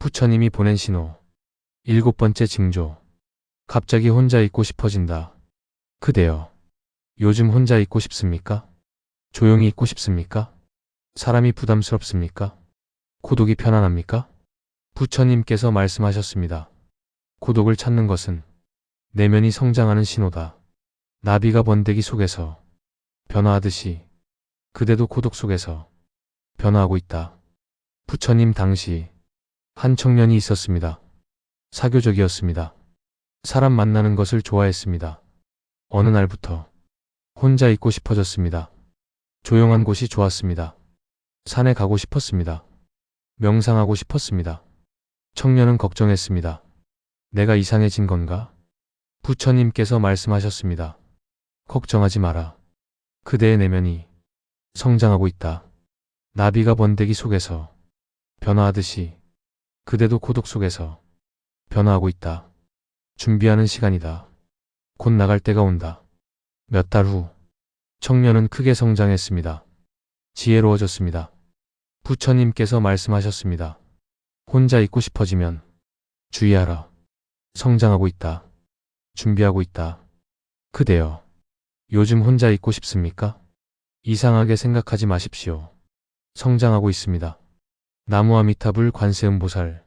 부처님이 보낸 신호. 일곱 번째 징조. 갑자기 혼자 있고 싶어진다. 그대여. 요즘 혼자 있고 싶습니까? 조용히 있고 싶습니까? 사람이 부담스럽습니까? 고독이 편안합니까? 부처님께서 말씀하셨습니다. 고독을 찾는 것은 내면이 성장하는 신호다. 나비가 번데기 속에서 변화하듯이 그대도 고독 속에서 변화하고 있다. 부처님 당시 한 청년이 있었습니다. 사교적이었습니다. 사람 만나는 것을 좋아했습니다. 어느 날부터 혼자 있고 싶어졌습니다. 조용한 곳이 좋았습니다. 산에 가고 싶었습니다. 명상하고 싶었습니다. 청년은 걱정했습니다. 내가 이상해진 건가? 부처님께서 말씀하셨습니다. 걱정하지 마라. 그대의 내면이 성장하고 있다. 나비가 번데기 속에서 변화하듯이 그대도 고독 속에서 변화하고 있다. 준비하는 시간이다. 곧 나갈 때가 온다. 몇 달 후, 청년은 크게 성장했습니다. 지혜로워졌습니다. 부처님께서 말씀하셨습니다. 혼자 있고 싶어지면 주의하라. 성장하고 있다. 준비하고 있다. 그대여. 요즘 혼자 있고 싶습니까? 이상하게 생각하지 마십시오. 성장하고 있습니다. 나무아미타불 관세음보살